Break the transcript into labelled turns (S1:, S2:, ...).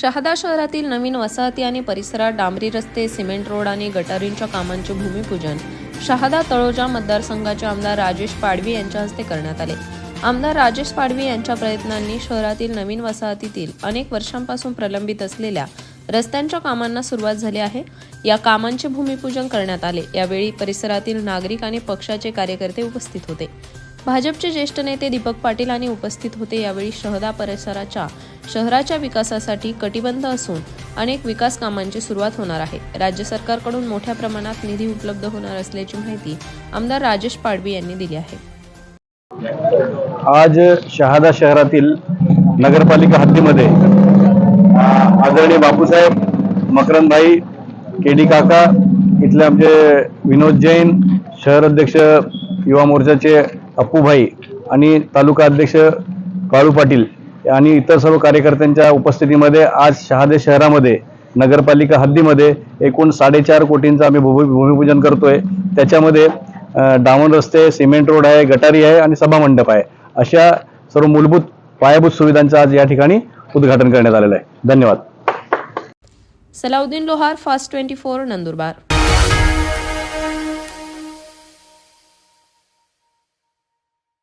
S1: शहादा शहरातील नवीन वसाहती आणि परिसरात डांबरी रस्ते सिमेंट रोड आणि गटारींच्या कामांचे भूमिपूजन शहादा तळोजा मतदारसंघाचे आमदार राजेश पाडवी यांच्या हस्ते करण्यात आले. आमदार राजेश पाडवी यांच्या प्रयत्नांनी शहरातील नवीन वसाहतीतील अनेक वर्षांपासून प्रलंबित असलेल्या रस्त्यांच्या कामांना सुरुवात झाली आहे. या कामांचे भूमिपूजन करण्यात आले. यावेळी परिसरातील नागरिक आणि पक्षाचे कार्यकर्ते उपस्थित होते. भाजपचे ज्येष्ठ नेते दीपक पाटील आणि उपस्थित होते यावेळी शहदा परिसराच्या शहराच्या विकासासाठी कटिबंध असून अनेक विकास कामांची सुरुवात होणार आहे. राज्य सरकारकडून मोठ्या प्रमाणात निधी उपलब्ध होणार असल्याची माहिती आमदार राजेश पाडवी यांनी दिली आहे.
S2: आज शहादा शहरातील नगरपालिका हद्दीमध्ये आदरणीय बापूसाहेब मकरंदभाई केडी काका इथले आमचे विनोद जैन शहर अध्यक्ष युवा मोर्चाचे अप्पूभाई आणि तालुका अध्यक्ष काळू पाटील आणि इतर सर्व कार्यकर्त्यांच्या उपस्थितीमध्ये आज शहादे शहरामध्ये नगरपालिका हद्दीमध्ये एकूण साडेचार कोटींचं आम्ही भूमी भूमिपूजन करतोय. त्याच्यामध्ये डावन रस्ते सिमेंट रोड आहे गटारी आहे आणि सभामंडप आहे. अशा सर्व मूलभूत पायाभूत सुविधांचं आज या ठिकाणी उद्घाटन करण्यात आलेलं आहे. धन्यवाद.
S1: Salauddin Lohar fast twenty four Nandurbar.